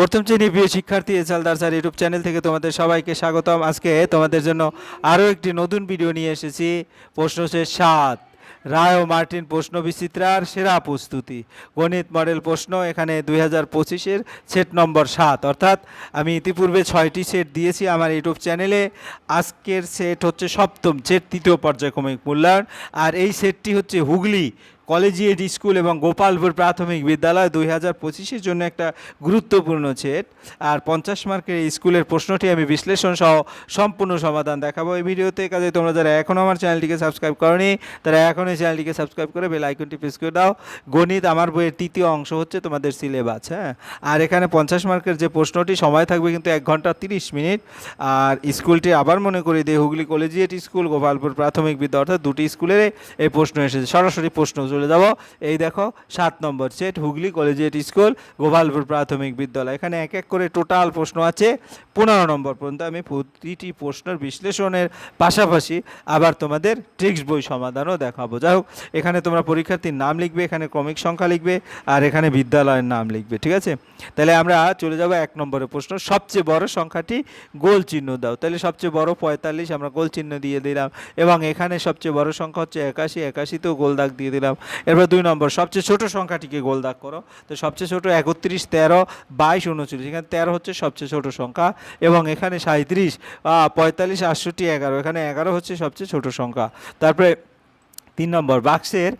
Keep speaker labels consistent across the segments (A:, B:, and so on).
A: প্রথম শ্রেণী প্রিয় শিক্ষার্থী এসালদার স্যার ইউটিউব চ্যানেল থেকে তোমাদের সবাইকে স্বাগতম আজকে তোমাদের জন্য আরও একটি নতুন ভিডিও নিয়ে এসেছি প্রশ্ন শেষ সাত রায় ও মার্টিন প্রশ্ন বিচিত্রার সেরা প্রস্তুতি গণিত মডেল প্রশ্ন এখানে দুই হাজার পঁচিশের সেট নম্বর সাত অর্থাৎ আমি ইতিপূর্বে ছয়টি সেট দিয়েছি আমার ইউটিউব চ্যানেলে আজকের সেট হচ্ছে সপ্তম সেট তৃতীয় পর্যায়ক্রমিক মূল্যায়ন আর এই সেটটি হচ্ছে হুগলি কলেজিয়েট স্কুল এবং গোপালপুর প্রাথমিক বিদ্যালয় দুই হাজার পঁচিশের জন্য একটা গুরুত্বপূর্ণ ছেট আর পঞ্চাশ মার্কের স্কুলের প্রশ্নটি আমি বিশ্লেষণ সহ সম্পূর্ণ সমাধান দেখাবো এই ভিডিওতে কাজে তোমরা যারা এখনও আমার চ্যানেলটিকে সাবস্ক্রাইব করনি তারা এখনই চ্যানেলটিকে সাবস্ক্রাইব করে বেল আইকনটি প্রেস করে দাও গণিত আমার বইয়ের তৃতীয় অংশ হচ্ছে তোমাদের সিলেবাস হ্যাঁ আর এখানে পঞ্চাশ মার্কের যে প্রশ্নটি সময় থাকবে কিন্তু এক ঘন্টা তিরিশ মিনিট আর স্কুলটি আবার মনে করি দিয়ে হুগলি কলেজিয়েট স্কুল গোপালপুর প্রাথমিক বিদ্যা অর্থাৎ দুটি স্কুলের এই প্রশ্ন এসেছে সরাসরি প্রশ্ন চলে যাব এই দেখো সাত নম্বর set Hooghly collegiate school Gopalpur প্রাথমিক বিদ্যালয় এখানে এক এক করে টোটাল প্রশ্ন আছে পনেরো নম্বর পর্যন্ত আমি প্রতিটি প্রশ্নের বিশ্লেষণের পাশাপাশি আবার তোমাদের ট্রিক্স বই সমাধানও দেখাবো যাই হোক এখানে তোমরা পরীক্ষার্থীর নাম লিখবে এখানে ক্রমিক সংখ্যা লিখবে আর এখানে বিদ্যালয়ের নাম লিখবে ঠিক আছে তাহলে আমরা চলে যাব এক নম্বরের প্রশ্ন সবচেয়ে বড় সংখ্যাটি গোল চিহ্ন দাও তাহলে সবচেয়ে বড় পঁয়তাল্লিশ আমরা গোল চিহ্ন দিয়ে দিলাম এবং এখানে সবচেয়ে বড় সংখ্যা হচ্ছে একাশি একাশিতেও গোল দাগ দিয়ে দিলাম এরপর দুই নম্বর সবচেয়ে ছোট সংখ্যাটিকে গোল দাগ করো তো সবচেয়ে ছোট একত্রিশ তেরো বাইশ উনচল্লিশ এখানে তেরো হচ্ছে সবচেয়ে ছোট সংখ্যা এবং এখানে সাঁত্রিশ পঁয়তাল্লিশ আটষট্টি এগারো এখানে এগারো হচ্ছে সবচেয়ে ছোট সংখ্যা তারপরে তিন নম্বর বাক্সের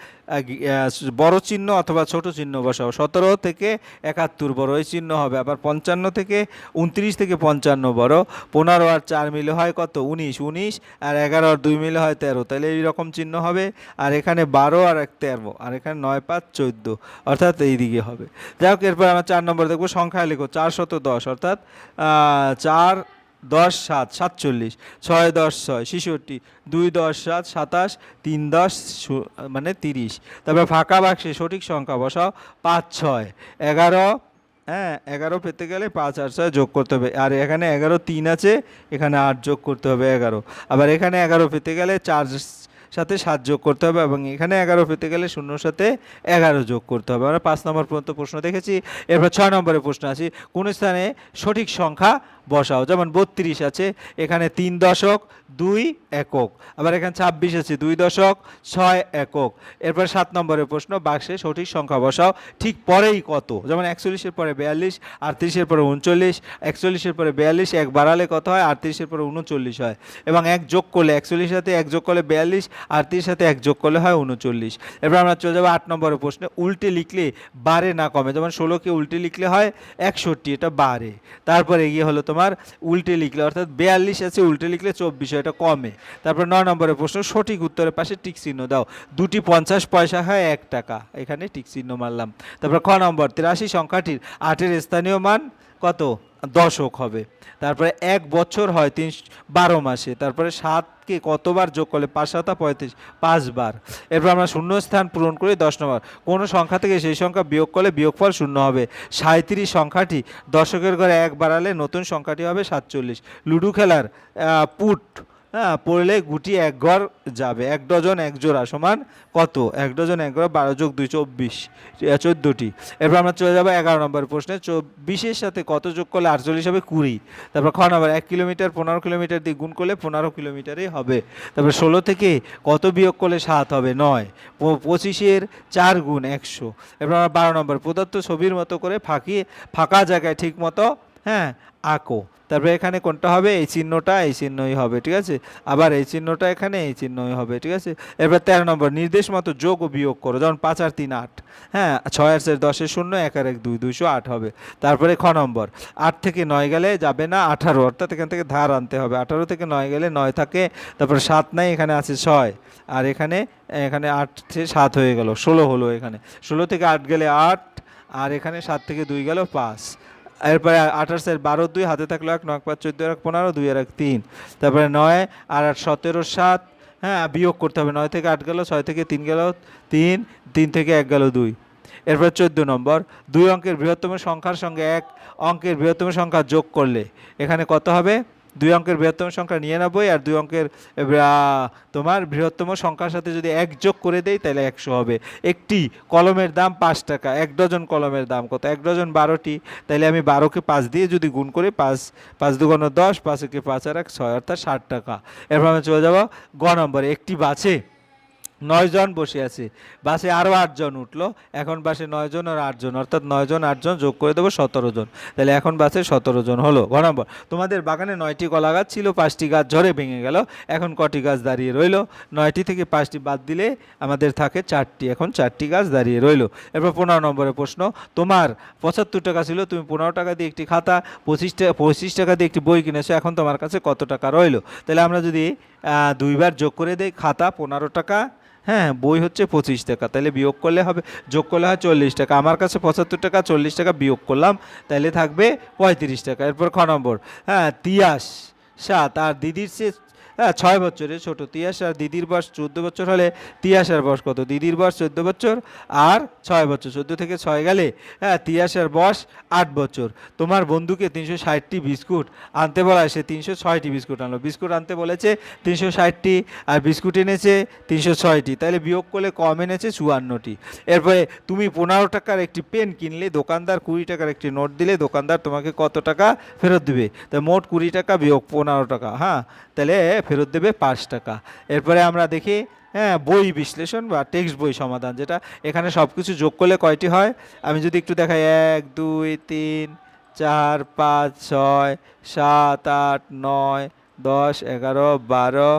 A: বড় চিহ্ন অথবা ছোট চিহ্ন বসাও সতেরো থেকে একাত্তর বড় এই চিহ্ন হবে আবার পঞ্চান্ন থেকে উনত্রিশ থেকে পঞ্চান্ন বড় পনেরো আর চার মিলে হয় কত উনিশ উনিশ আর এগারো আর দুই মিলে হয় তেরো তাহলে এইরকম চিহ্ন হবে আর এখানে বারো আর এক তেরো আর এখানে নয় পাঁচ চোদ্দ অর্থাৎ এই দিকে হবে যাই হোক এরপর আমরা চার নম্বর দেখবো সংখ্যা লেখো চারশত দশ অর্থাৎ চার দশ সাত সাতচল্লিশ ছয় দশ ছয় ছেষট্টি দুই দশ সাত সাতাশ তিন দশ মানে তিরিশ তারপর ফাঁকা বাক্সে সঠিক সংখ্যা বসাও পাঁচ ছয় এগারো হ্যাঁ এগারো পেতে গেলে পাঁচ আর ছয় যোগ করতে হবে আর এখানে এগারো তিন আছে এখানে আট যোগ করতে হবে এগারো আবার এখানে এগারো পেতে গেলে চার সাথে সাত যোগ করতে হবে এবং এখানে এগারো পেতে গেলে শূন্যর সাথে এগারো যোগ করতে হবে আমরা পাঁচ নম্বর পর্যন্ত প্রশ্ন দেখেছি এরপর ছয় নম্বরের প্রশ্ন আছি কোন স্থানে সঠিক সংখ্যা বসাও যেমন বত্রিশ আছে এখানে তিন দশক দুই একক আবার এখানে ছাব্বিশ আছে দুই দশক ছয় একক এরপর সাত নম্বরের প্রশ্ন বাক্সে সঠিক সংখ্যা বসাও ঠিক পরেই কত যেমন একচল্লিশের পরে বিয়াল্লিশ আটত্রিশের পরে উনচল্লিশ একচল্লিশের পরে বিয়াল্লিশ এক বাড়ালে কত হয় আটত্রিশের পরে উনচল্লিশ হয় এবং এক যোগ করলে একচল্লিশ সাথে এক যোগ করলে বিয়াল্লিশ আর তিন সাথে এক যোগ করলে হয় উনচল্লিশ এবার আমরা চলে যাবো আট নম্বরের প্রশ্নে উল্টে লিখলে বারে না কমে যেমন ষোলোকে উল্টে লিখলে হয় একষট্টি এটা বারে তারপরে এগিয়ে হলো তোমার উল্টে লিখলে অর্থাৎ বিয়াল্লিশ আছে উল্টে লিখলে চব্বিশ এটা কমে তারপর নয় নম্বরের প্রশ্ন সঠিক উত্তরের পাশে টিক চিহ্ন দাও দুটি পঞ্চাশ পয়সা হয় এক টাকা এখানে টিক চিহ্ন মারলাম তারপর খ নম্বর তিরাশি সংখ্যাটির আটের স্থানীয় মান কত দশক হবে তারপরে এক বছর হয় তিন বারো মাসে তারপরে সাতকে কতবার যোগ করলে পাঁচ সাতা পঁয়ত্রিশ পাঁচবার এরপর আমরা শূন্য স্থান পূরণ করি দশ নম্বর কোনো সংখ্যা থেকে সেই সংখ্যা বিয়োগ করলে বিয়োগফল শূন্য হবে সাঁত্রিশ সংখ্যাটি দশকের ঘরে এক বাড়ালে নতুন সংখ্যাটি হবে সাতচল্লিশ লুডো খেলার পুট হ্যাঁ পড়লে গুটি এক ঘর যাবে এক ডজন এক জোড়া সমান কত এক ডজন এক ঘর বারো যোগ দুই চব্বিশ চোদ্দোটি এরপর আমরা চলে যাবো এগারো নম্বর প্রশ্নে চব্বিশের সাথে কত যোগ করলে আটচল্লিশ হবে কুড়ি তারপর খ নম্বর এক কিলোমিটার পনেরো কিলোমিটার দিয়ে গুণ করলে পনেরো কিলোমিটারই হবে তারপর ষোলো থেকে কত বিয়োগ করলে সাত হবে নয় পঁচিশের চার গুণ একশো এরপর আমরা বারো নম্বর প্রদত্ত ছবির মতো করে ফাঁকি ফাঁকা জায়গায় ঠিক মতো হ্যাঁ আকো তারপরে এখানে কোনটা হবে এই চিহ্নটা এই চিহ্নই হবে ঠিক আছে আবার এই চিহ্নটা এখানে এই চিহ্নই হবে ঠিক আছে এবার তেরো নম্বর নির্দেশ মতো যোগ ও বিয়োগ করো যেমন পাঁচ আর তিন আট হ্যাঁ ছয় আর চার দশের শূন্য এক আর এক দুই দুইশো আট হবে তারপরে খ নম্বর আট থেকে নয় গেলে যাবে না আঠারো অর্থাৎ এখান থেকে ধার আনতে হবে আঠারো থেকে নয় গেলে নয় থাকে তারপরে সাত নাই এখানে আছে ছয় আর এখানে এখানে আট থেকে সাত হয়ে গেল ষোলো হলো এখানে ষোলো থেকে আট গেলে আট আর এখানে সাত থেকে দুই গেল পাঁচ এরপরে আঠাশের বারো দুই হাতে থাকলো এক নয় পাঁচ চোদ্দো এক পনেরো দুই আর এক তিন তারপরে নয় আর আট সতেরো সাত হ্যাঁ বিয়োগ করতে হবে নয় থেকে আট গেল ছয় থেকে তিন গেল তিন তিন থেকে এক গেল দুই এরপর চোদ্দো নম্বর দুই অঙ্কের বৃহত্তম সংখ্যার সঙ্গে এক অঙ্কের বৃহত্তম সংখ্যা যোগ করলে এখানে কত হবে দুই অঙ্কের বৃহত্তম সংখ্যা নিরানব্বই আর দুই অঙ্কের তোমার বৃহত্তম সংখ্যার সাথে যদি এক যোগ করে দেই তাহলে একশো হবে একটি কলমের দাম পাঁচ টাকা এক ডজন কলমের দাম কত এক ডজন বারোটি তাহলে আমি বারোকে পাঁচ দিয়ে যদি গুণ করি পাঁচ পাঁচ দুগুণ দশ পাঁচ একে পাঁচ আর এক ছয় অর্থাৎ ষাট টাকা এরপর আমি চলে যাবো গ নম্বরে একটি বাছে নয়জন বসে আছে বাসে আরও আটজন উঠলো এখন বাসে নয়জন আর আটজন অর্থাৎ নয়জন আটজন যোগ করে দেবো সতেরো জন তাহলে এখন বাসে সতেরো জন হলো ঘ নম্বর তোমাদের বাগানে নয়টি কলা গাছ ছিল পাঁচটি গাছ ঝরে ভেঙে গেল এখন কটি গাছ দাঁড়িয়ে রইল নয়টি থেকে পাঁচটি বাদ দিলে আমাদের থাকে চারটি এখন চারটি গাছ দাঁড়িয়ে রইল এরপর পনেরো নম্বরের প্রশ্ন তোমার পঁচাত্তর টাকা ছিল তুমি পনেরো টাকা দিয়ে একটি খাতা পঁচিশ টাকা পঁচিশ টাকা দিয়ে একটি বই কিনেছো এখন তোমার কাছে কত টাকা রইল তাহলে আমরা যদি দুইবার যোগ করে দেই খাতা পনেরো টাকা হ্যাঁ বই হচ্ছে পঁচিশ টাকা তাহলে বিয়োগ করলে হবে যোগ করলে হয় চল্লিশ টাকা আমার কাছে পঁচাত্তর টাকা চল্লিশ টাকা বিয়োগ করলাম তাহলে থাকবে পঁয়ত্রিশ টাকা এরপর খ নম্বর হ্যাঁ তিয়াস সাত আর দিদির সে হ্যাঁ ছয় বছরের ছোট তিয়াস আর দিদির বয়স চোদ্দ বছর হলে তিয়াসার বয়স কত দিদির বয়স চোদ্দ বছর আর ছয় বছর চোদ্দ থেকে ছয় গেলে হ্যাঁ তিয়াসার বয়স আট বছর তোমার বন্ধুকে তিনশো ষাটটি বিস্কুট আনতে বলা সে তিনশো ছয়টি বিস্কুট আনলো বিস্কুট আনতে বলেছে তিনশো ষাটটি আর বিস্কুট এনেছে তিনশো ছয়টি তাহলে বিয়োগ করলে কম এনেছে চুয়ান্নটি এরপরে তুমি পনেরো টাকার একটি পেন কিনলে দোকানদার কুড়ি টাকার একটি নোট দিলে দোকানদার তোমাকে কত টাকা ফেরত দেবে তা মোট কুড়ি টাকা বিয়োগ পনেরো টাকা হ্যাঁ তাহলে ফেরত দেবে পাঁচ টাকা এরপরে আমরা দেখি হ্যাঁ বই বিশ্লেষণ বা টেক্সট বই সমাধান যেটা এখানে সব কিছু যোগ করলে কয়টি হয় আমি যদি একটু দেখাই এক দুই তিন চার পাঁচ ছয় সাত আট নয় দশ এগারো বারো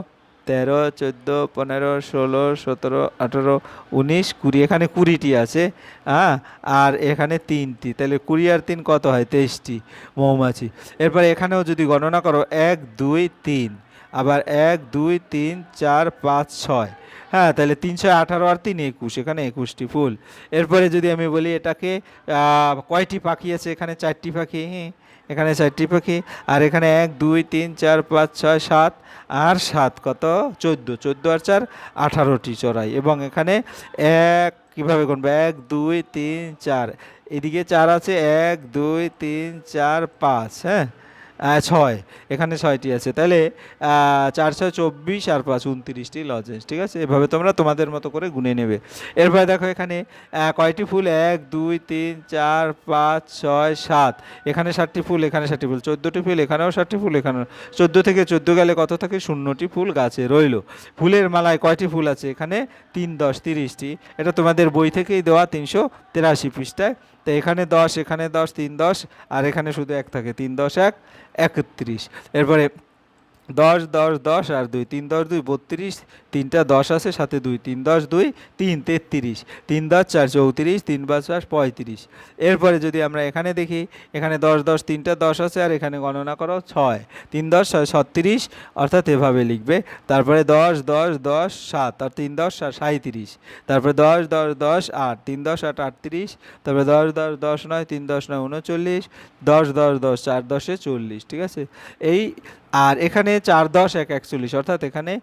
A: তেরো চোদ্দো পনেরো ষোলো সতেরো আঠেরো উনিশ কুড়ি এখানে কুড়িটি আছে হ্যাঁ আর এখানে তিনটি তাহলে কুড়ি আর তিন কত হয় তেইশটি মৌমাছি এরপর এখানেও যদি গণনা করো এক দুই তিন আবার এক দুই তিন চার পাঁচ ছয় হ্যাঁ তাহলে তিনশো আঠারো আর তিন একুশ এখানে একুশটি ফুল এরপরে যদি আমি বলি এটাকে কয়টি পাখি আছে এখানে চারটি পাখি হ্যাঁ এখানে চারটি পাখি আর এখানে এক দুই তিন চার পাঁচ ছয় সাত আর সাত কত চোদ্দো চোদ্দো আর চার আঠারোটি চড়াই এবং এখানে এক কীভাবে করবো এক দুই তিন চার এদিকে চার আছে এক দুই তিন চার পাঁচ হ্যাঁ ছয় এখানে ছয়টি আছে তাহলে চার ছয় চব্বিশ আর পাঁচ উনত্রিশটি লজেন্স ঠিক আছে এভাবে তোমরা তোমাদের মতো করে গুনে নেবে এরপরে দেখো এখানে কয়টি ফুল এক দুই তিন চার পাঁচ ছয় সাত এখানে ষাটটি ফুল এখানে ষাটটি ফুল চোদ্দোটি ফুল এখানেও ষাটটি ফুল এখানেও চোদ্দো থেকে চোদ্দো গেলে কত থাকে শূন্যটি ফুল গাছে রইল ফুলের মালায় কয়টি ফুল আছে এখানে তিন দশ তিরিশটি এটা তোমাদের বই থেকেই দেওয়া তিনশো তেরাশি পৃষ্ঠায় তো এখানে দশ এখানে দশ তিন দশ আর এখানে শুধু এক থাকে তিন দশ এক একত্রিশ এরপরে দশ দশ দশ আর দুই তিন দশ দুই বত্রিশ তিনটা দশ আছে সাথে দুই তিন দশ দুই তিন তেত্রিশ তিন দশ চার চৌত্রিশ তিন পাঁচ পাঁচ পঁয়ত্রিশ এরপরে যদি আমরা এখানে দেখি এখানে দশ দশ তিনটা দশ আছে আর এখানে গণনা করো ছয় তিন দশ ছয় ছত্রিশ অর্থাৎ এভাবে লিখবে তারপরে দশ দশ দশ সাত আর তিন দশ আর সাঁত্রিশ তারপরে দশ দশ দশ আট তিন দশ আট আটত্রিশ তারপরে দশ দশ দশ নয় তিন দশ নয় উনচল্লিশ দশ দশ দশ চার দশে চল্লিশ ঠিক আছে এই আর এখানে এখানে চার দশ এক একচল্লিশ অর্থাৎ এখানে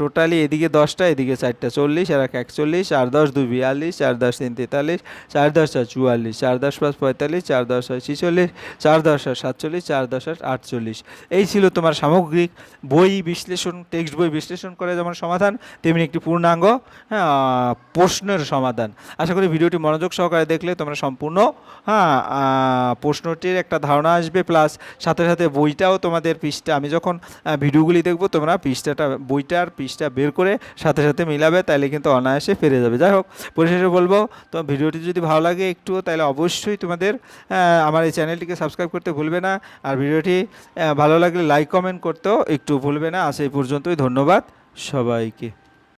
A: টোটালি এদিকে দশটা এদিকে চারটা চল্লিশ আর এক একচল্লিশ চার দশ দুই বিয়াল্লিশ চার দশ তিন তেতাল্লিশ চার দশ আর চুয়াল্লিশ চার দশ পাঁচ পঁয়তাল্লিশ চার দশ আর ছিচল্লিশ চার দশ আর সাতচল্লিশ চার দশ আর আটচল্লিশ এই ছিল তোমার সামগ্রিক বই বিশ্লেষণ টেক্সট বই বিশ্লেষণ করে যেমন সমাধান তেমনি একটি পূর্ণাঙ্গ হ্যাঁ, প্রশ্নের সমাধান আশা করি ভিডিওটি মনোযোগ সহকারে দেখলে তোমরা সম্পূর্ণ হ্যাঁ প্রশ্নটির একটা ধারণা আসবে প্লাস সাথে সাথে বইটাও তোমাদের পৃষ্ঠা আমি যখন ভিডিওগুলি দেখবো তোমরা পৃষ্ঠাটা বইটার পৃষ্ঠা বের করে সাথে সাথে মিলাবে তাহলে কিন্তু অনায়াসে ফিরে যাবে যাই হোক পরিশেষে বলবো তো ভিডিওটি যদি ভালো লাগে একটু তাহলে অবশ্যই তোমাদের আমার এই চ্যানেলটিকে সাবস্ক্রাইব করতে ভুলবে না আর ভিডিওটি ভালো লাগলে লাইক কমেন্ট করতেও একটু ভুলবে না আর সেই পর্যন্তই ধন্যবাদ সবাইকে